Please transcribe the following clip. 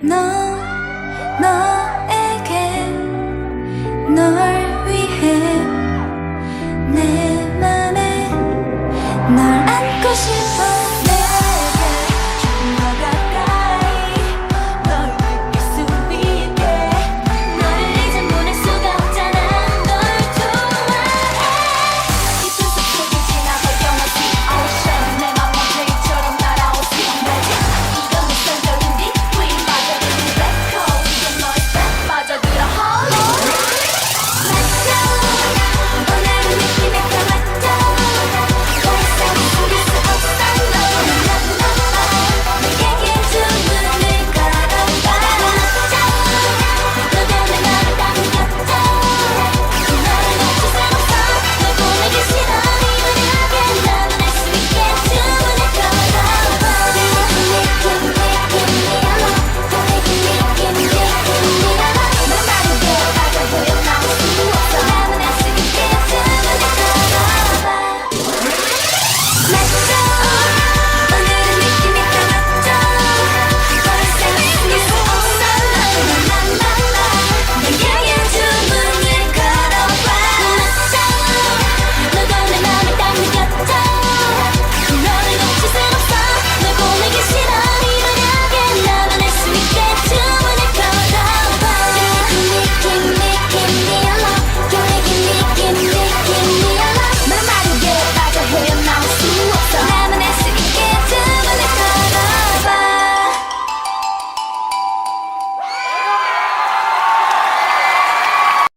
너 너에게 널 위해 내 맘에 널 안고 싶어.